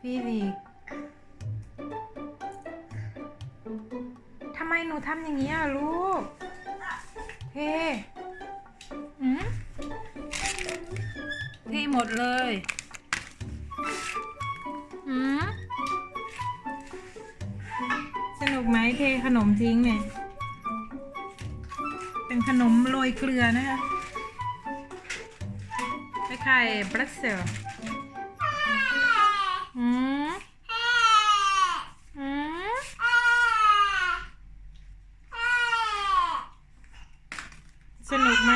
พี่ลีทำไมหนูทำอย่างนี้อะลูก เทอืมเทหมดเลยอืมสนุกไหมเทขนมทิ้งเนี่ย เป็นขนมโรยเกลือนะคะคล้ายๆบรัสเซลอืมอืมสนุกไหม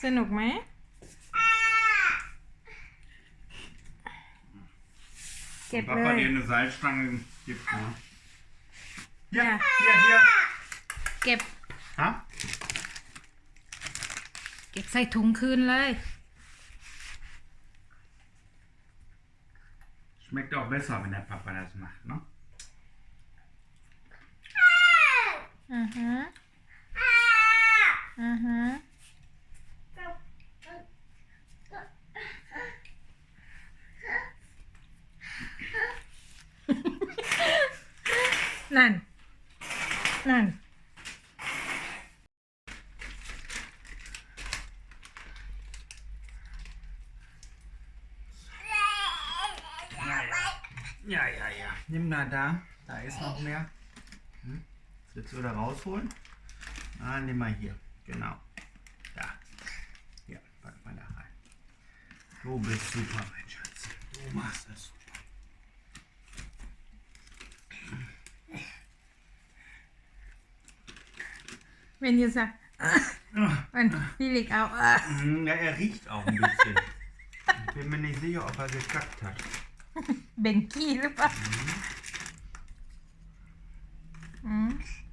ส นุกไหมเก็บเล Papa ย dir eine Seilstange gibt. Ne? Hier, Ja. hier, hier. เก็บ Ha? เก็บใส่ถุงคืนเลย Schmeckt auch besser, wenn der Papa das macht, ne? einer da. Da ist noch mehr. Hm? Das willst du da rausholen? Ah, nimm mal hier. Genau. Da. Ja, pack mal da rein. Du bist super, mein Schatz. Du machst das super. Wenn ihr sagt, ah. und Felix auch. Hm, ja, er riecht auch ein bisschen. Ich bin mir nicht sicher, ob er gekackt hat. Ben Mhm.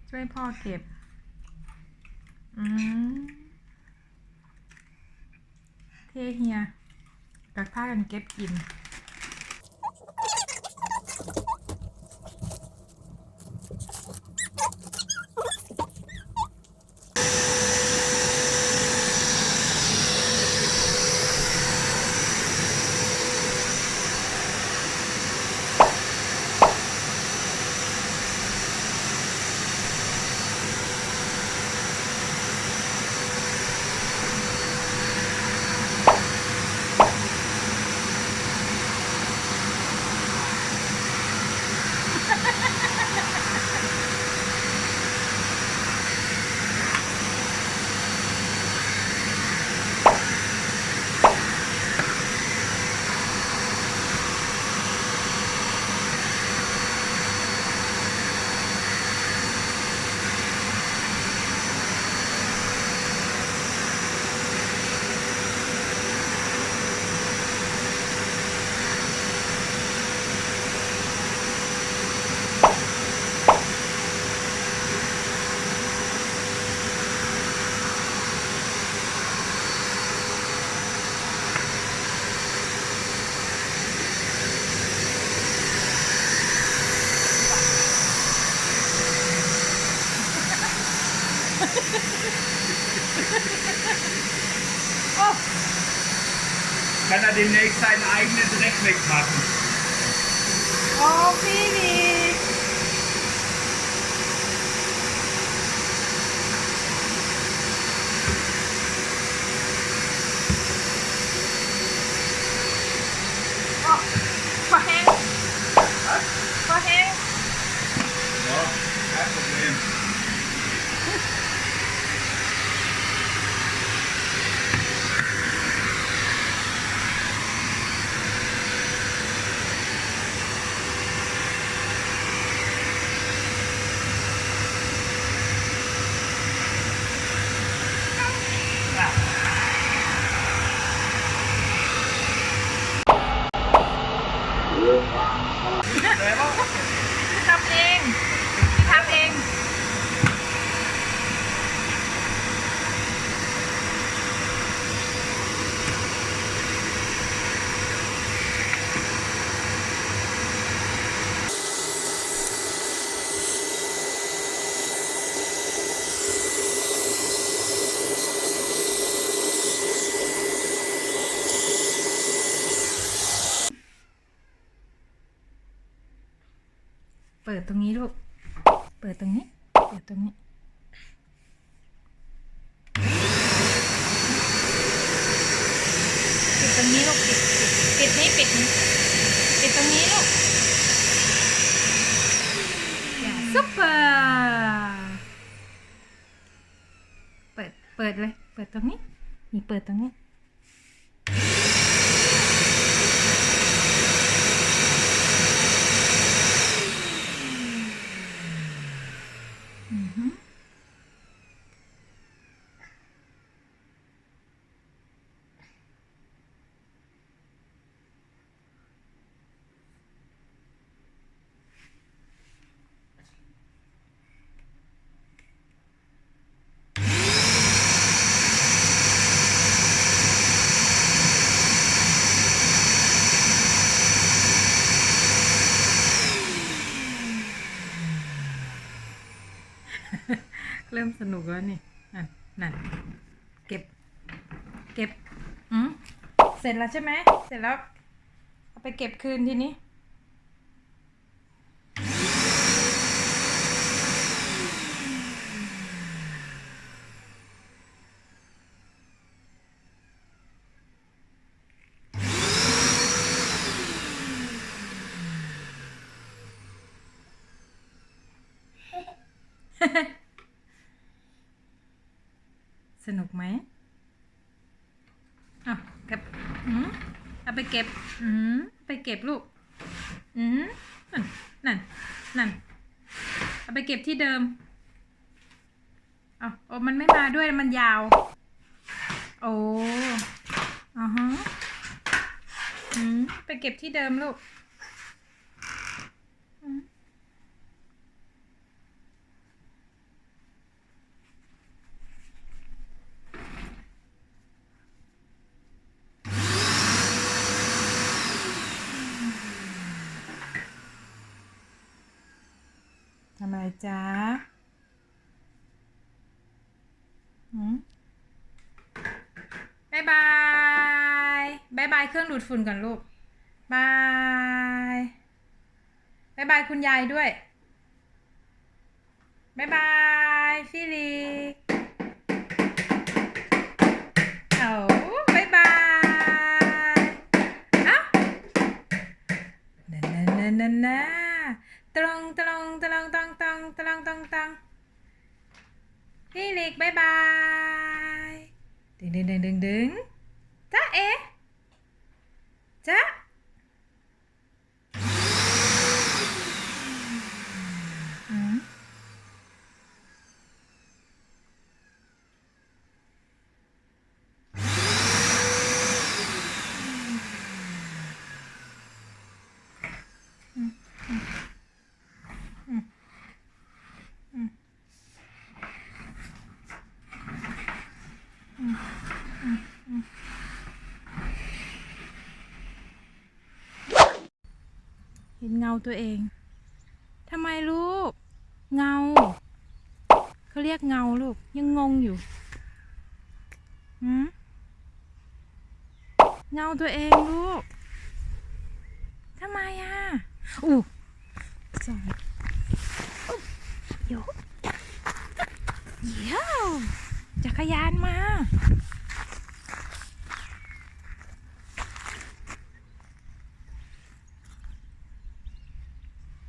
ช่วยพ่อเก็บ อืมเทเฮีย กับผ้ากันเก็บกิน demnächst seinen eigenen Dreck wegmachen? โอ้ เปิดตรงนี้ลูก เปิดตรงนี้ เปิดตรงนี้ ปิดตรงนี้ลูก ปิด ปิดปิดนี้ปิดนี้ปิดตรงนี้ลูกอย่าซุปเปอร์เปิด เปิดเลย เปิดตรงนี้ นี่เปิดตรงนี้ เริ่มสนุกแล้วนี่นั่นนั่นเก็บ เก็บอืมเสร็จแล้วใช่ไหม เสร็จแล้ว เอาไปเก็บคืนทีนี้ สนุกไหมอะเก็บอืมเอาไปเก็บ อืมไปเก็บลูก อืมนั่น นั่น นั่น เอาไปเก็บที่เดิมเอาโอ้มันไม่มาด้วย มันยาว โอ้อ่าฮะอืมไปเก็บที่เดิมลูกอืม ทำอะไร จ๊ะบายบายบายบายเครื่องดูดฝุ่นก่อนลูกบายบายบายคุณยายด้วยบายบายฟิลิก ดึงดึงดึงดึงดึงจ้าเอ๋จ้าอืม เห็นเงาตัวเองทำไมลูก เงาเขาเรียกเงาลูก ยังงงอยู่หืมเงาตัวเองลูกทำไมอะอู้สองอุ๊บโยกเยี่ยวจักรยานมา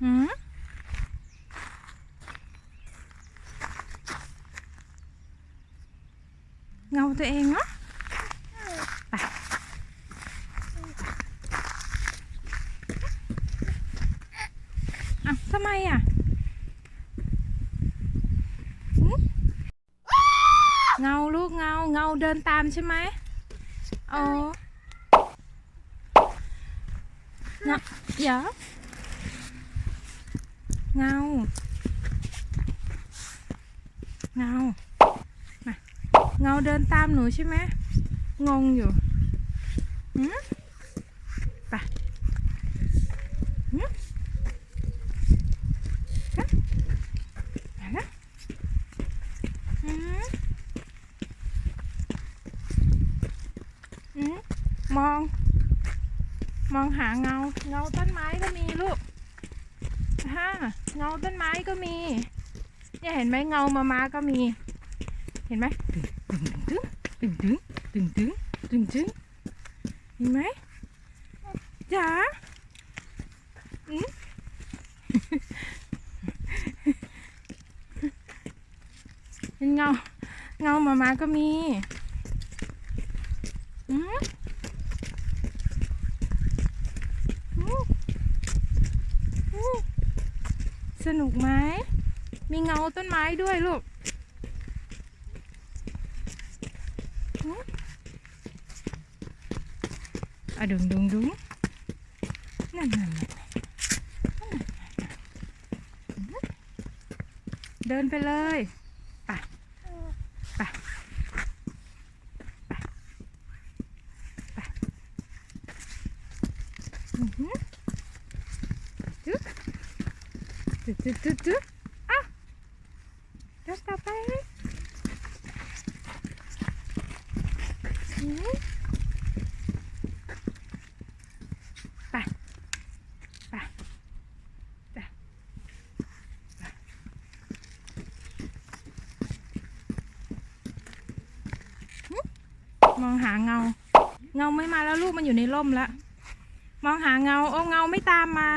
หืมเงาตัวเองเหรอไปอะทำไมอะหึ เงาลูกเงาเงาเดินตามใช่ไหมอ๋อเงาเดี๋ยวเงาเงามาเงาเดินตามหนูใช่ไหมงงอยู่หืมไปหืมฮะมาแล้วหืมหื มอง มองหาเงา เงาต้นไม้ก็มีลูกฮ่าเงาต้นไม้ก็มี เนี่ยเห็นไหมเงามามาก็มี เห็นไหมตึงตึงตึงตึงตึงตึงตึงเห็นไหมจ๋าอืมเป็นเงา เงามามาก็มีอืมอืมอืม สนุกไหม มีเงาต้นไม้ด้วยลูกอะดุงดุงดุงนั่นนั่นนั่นเดินไปเลยไปไปไปไปอือหือ จึ๊จุ๊จุ๊จุ๊อะเดินต่อไปไปไปไปมองหาเงา เงาไม่มาแล้วลูกมันอยู่ในร่มแล้ว มองหาเงา โอ้เงาไม่ตามมา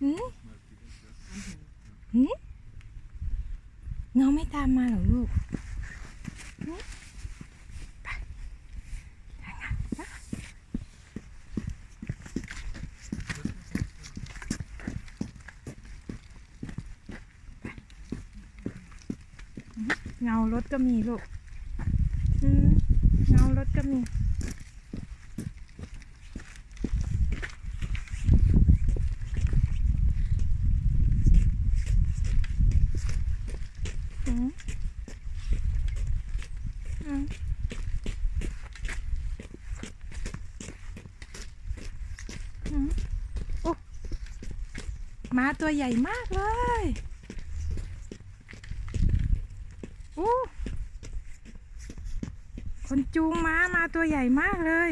หืม หืมเงาไม่ตามมาหรอลูกไปหาเงานไปเงารถก็มีลูกเงารถก็มี อืมอืมอืมโอ้ ม้าตัวใหญ่มากเลยโอ้คนจูงม้ามาตัวใหญ่มากเลย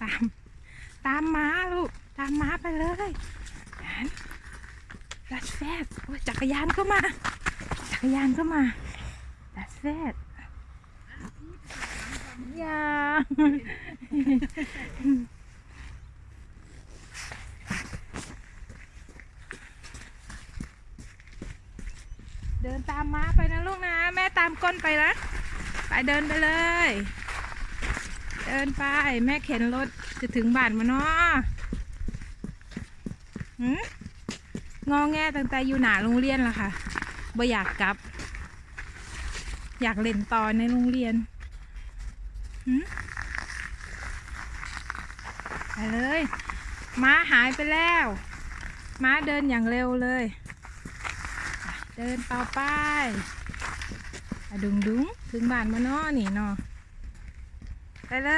ตาม ตามม้าลูก ตามม้าไปเลยหัดัดแฟดจักรยานก็มา จักรยานก็มาดัดแฟด ย่าเดินตามม้าไปนะลูกนะ แม่ตามก้นไปนะไปเดินไปเลย เดินไป แม่เข็นรถจะถึงบ้านมาเนาะหืมงอแงตั้งแต่อยู่หนาโรงเรียนละค่ะบ่อยากกลับ อยากเล่นต่อในโรงเรียน ไปเลย ม้าหายไปแล้ว ม้าเดินอย่างเร็วเลย เดินต่อไปอะดุงดุงถึงบ้านมาเนาะนี่เนาะไปเล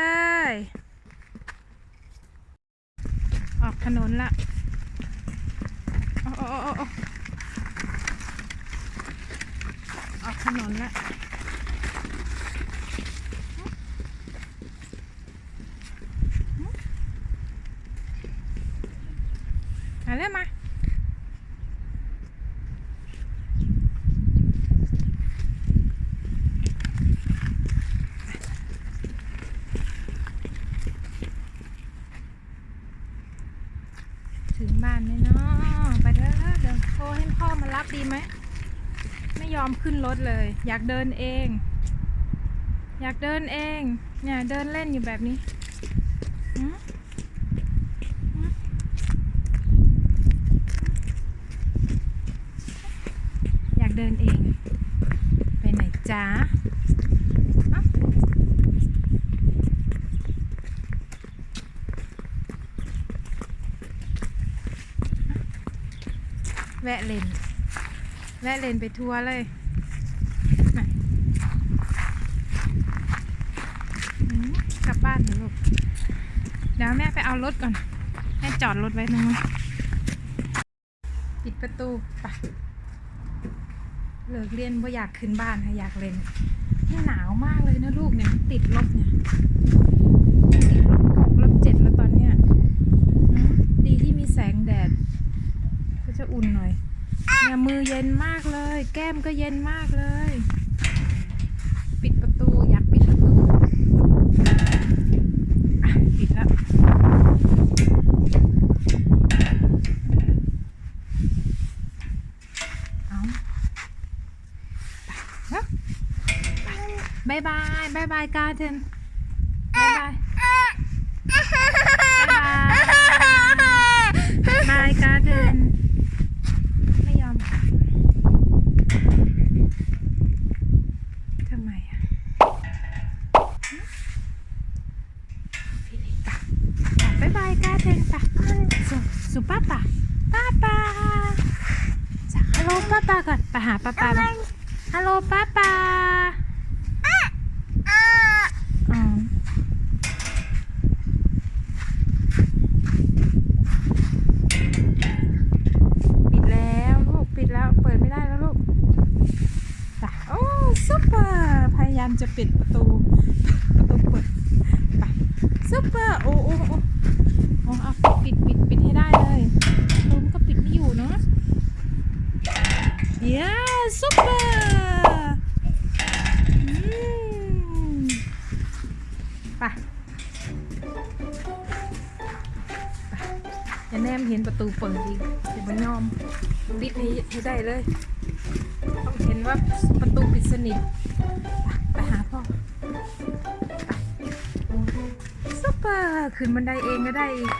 ย ออกถนนละโอ้โอ้โอ้อกถนนละ มาเร็วมาถึงบ้านไหมเนาะไปเถอะเดี๋ยวโทรให้พ่อมารับดีไหม ไม่ยอมขึ้นรถเลย อยากเดินเอง อยากเดินเอง เนี่ยเดินเล่นอยู่แบบนี้หืมหืมอยาก เดินเอง ไปไหนจ้าแวะเลนแวะเลนไปทัวร์เลยกลับบ้านเถอะลูก เดี๋ยวแม่ไปเอารถก่อน แม่จอดรถไว้ตรงนู้นปิดประตูไป เลิกเรียนว่าอยากขึ้นบ้านค่ะอยากเล่นเนี่ยหนาวมากเลยนะลูกเนี่ยติดลบเนี่ยติดลบหกลบเจ็ดแล้วตอนเนี้ยดีที่มีแสงแดด ก็จะอุ่นหน่อยเนี่ยมือเย็นมากเลย แก้มก็เย็นมากเลย ปิดประตูอยากปิดประตูอะปิดแล้ว เอาไป บายบายบายบายกาเทนบายบายบายบายกาเทนไม่ยอมทำไมอะพี่ลิปะบายบายกาเทนปะสุสุป้าปะป้าปา จากฮัลโหลป้าปาก่อนไปหาป้าปามาฮัลโหลป้าปาอ๋อปิดแล้วลูกปิดแล้วเปิดไม่ได้แล้วลูกจ้ะโอ้ซุปเปอร์พยายามจะปิดประตู ประตูเปิดไปซุปเปอร์โอ้โอ้โอ้โอ้เอาปิดปิดปิดให้ได้เลยประตูมันก็ปิดไม่อยู่เนาะ Yeah, super! อืม ไปอย่าแนมเห็นประตูเปิดอีกเดี๋ยวมันยอมปิดให้ให้ได้เลย ต้องเห็นว่าประตูปิดสนิทไปหาพ่อซุปเปอร์ขึ้นบันไดเองก็ได้อีก